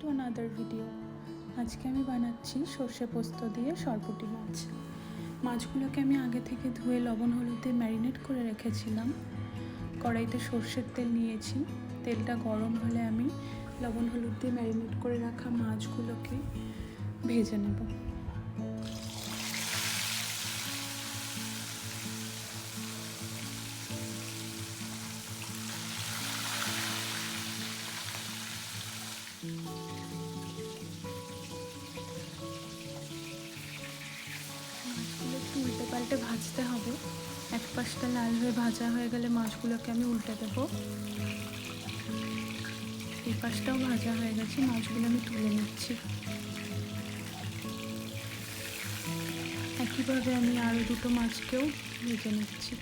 To another video আজকে আমি বানাচ্ছি সর্ষে পোস্ত দিয়ে সরপুটি মাছ। মাছগুলোকে আমি আগে থেকে ধুয়ে লবণ, হলুদে ম্যারিনেট করে রেখেছিলাম। কড়াইতে সর্ষের তেল নিয়েছি। তেলটা গরম হলে আমি লবণ, হলুদ দিয়ে ম্যারিনেট করে রাখা মাছগুলোকে ভেজে নেব। পাল্টে ভাজতে হবে। এক পাশটা লাল হয়ে ভাজা হয়ে গেলে মাছগুলোকে আমি উল্টে দেব। এই পাশটাও ভাজা হয়ে গেছে, মাছগুলো আমি তুলে নিচ্ছি। একইভাবে আমি আরও দুটো মাছকেও ভেজে নিচ্ছি।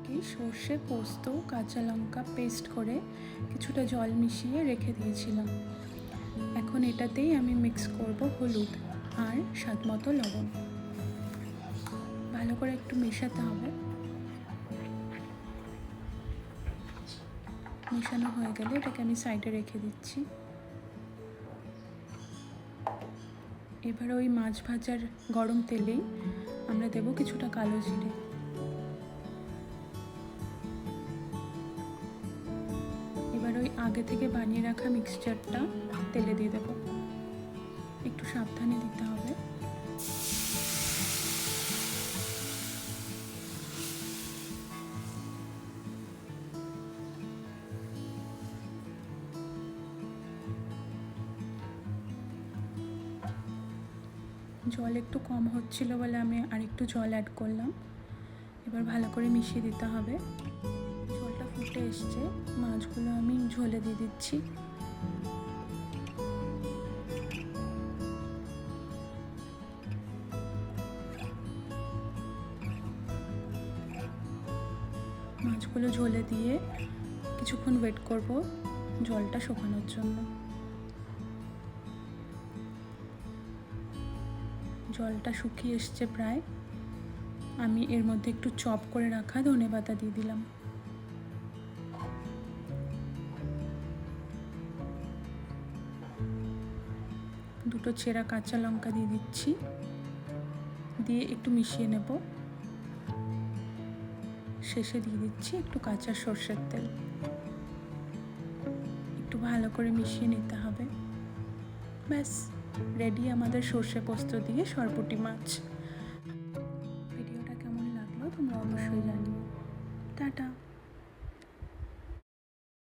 থেকেই সর্ষে, পোস্ত, কাঁচা লঙ্কা পেস্ট করে কিছুটা জল মিশিয়ে রেখে দিয়েছিলাম। এখন এটাতেই আমি মিক্স করব হলুদ আর স্বাদ মতো লবণ। ভালো করে একটু মেশাতে হবে। মেশানো হয়ে গেলে এটাকে আমি সাইডে রেখে দিচ্ছি। এবার ওই মাছ ভাজার গরম তেলেই আমরা দেব কিছুটা কালো জিরে। আগে থেকে বানিয়ে রাখা মিক্সচারটা তেলে দিয়ে দেব। একটু সাবধানে দিতে হবে। জল একটু কম হচ্ছিল বলে আমি আরেকটু জল অ্যাড করলাম। এবার ভালো করে মিশিয়ে দিতে হবে। ঝোলটা ফুটে এসছে। মাছগুলো আমি ঝোলে দিয়ে দিচ্ছি। মাছগুলো ঝোলে দিয়ে কিছুক্ষণ ওয়েট করব জলটা শুকানোর জন্য। জলটা শুকিয়ে এসছে প্রায়। আমি এর মধ্যে একটু চপ করে রাখা ধনে পাতা দিয়ে দিলাম। দুটো চেরা কাঁচা লঙ্কা দিয়ে দিচ্ছি। দিয়ে একটু মিশিয়ে নেব। শেষে দিয়ে দিচ্ছি একটু কাঁচা সর্ষের তেল। একটু ভালো করে মিশিয়ে নিতে হবে। ব্যাস রেডি আমাদের সর্ষে পোস্ত দিয়ে সরপুটি মাছ। ভিডিওটা কেমন লাগল তোমরা অবশ্যই জানিও। টাটা।